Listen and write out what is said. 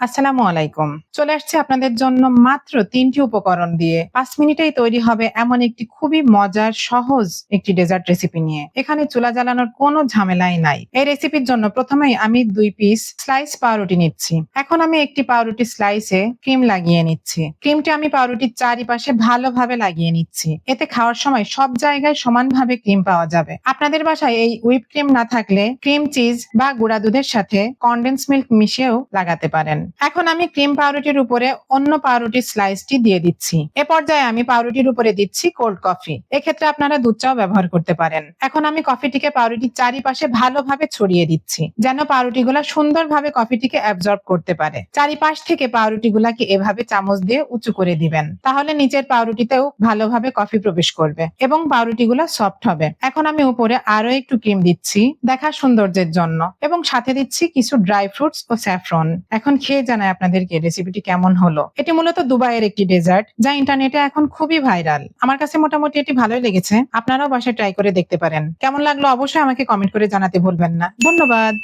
আসসালামু আলাইকুম। চলে আসছে আপনাদের জন্য মাত্র তিনটি উপকরণ দিয়ে। পাঁচ মিনিটেই তৈরি হবে এমন একটি খুবই মজার, সহজ একটি ডেজার্ট রেসিপি নিয়ে। এখানে চুলা জ্বালানোর কোনো ঝামেলাই নাই। এই রেসিপির জন্য প্রথমেই আমি দুই পিস স্লাইস পাউরুটি নিচ্ছি। এখন আমি একটি পাউরুটি স্লাইসে ক্রিম লাগিয়ে নিচ্ছি। ক্রিমটি আমি পাউরুটির চারিপাশে ভালোভাবে লাগিয়ে নিচ্ছি। এতে খাওয়ার সময় সব জায়গায় সমানভাবে ক্রিম পাওয়া যাবে। আপনাদের বাসায় এই হুইপ ক্রিম না থাকলে ক্রিম, চিজ বা গুঁড়া দুধের সাথে কনডেন্স মিল্ক মিশিয়েও লাগাতে পারেন। এখন আমি ক্রিম পাউরুটির উপরে অন্য পাউরুটির স্লাইসটি দিয়ে দিচ্ছি। এ পর্যায়ে আমি পাউরুটির উপরে দিচ্ছি কোল্ড কফি এক্ষেত্রে আপনারা দুধ চাও ব্যবহার করতে পারেন। এখন আমি কফিটিকে পাউরুটির চারিপাশে ভালোভাবে ছড়িয়ে দিচ্ছি, যেন পাউরুটি পাউরুটিগুলা সুন্দরভাবে কফিটিকে অ্যাবজর্ব করতে পারে। চারিপাশ থেকে পাউরুটিগুলাকে এভাবে চামচ দিয়ে উঁচু করে দিবেন, তাহলে নিচের পাউরুটিতেও ভালোভাবে কফি প্রবেশ করবে এবং পাউরুটিগুলা সফট হবে। এখন আমি উপরে আরও একটু ক্রিম দিচ্ছি, দেখা সৌন্দর্যের জন্য, এবং সাথে দিচ্ছি কিছু ড্রাই ফ্রুটস ও স্যাফরন এখন খেয়ে জানাই আপনাদেরকে রেসিপিটি কেমন হলো। এটি মূলত দুবাইয়ের একটি ডেজার্ট যা ইন্টারনেটে এখন খুবই ভাইরাল আমার কাছে মোটামুটি এটি ভালোই লেগেছে। আপনারাও বাসায় ট্রাই করে দেখতে পারেন। কেমন লাগল অবশ্যই আমাকে কমেন্ট করে জানাতে ভুলবেন না। ধন্যবাদ।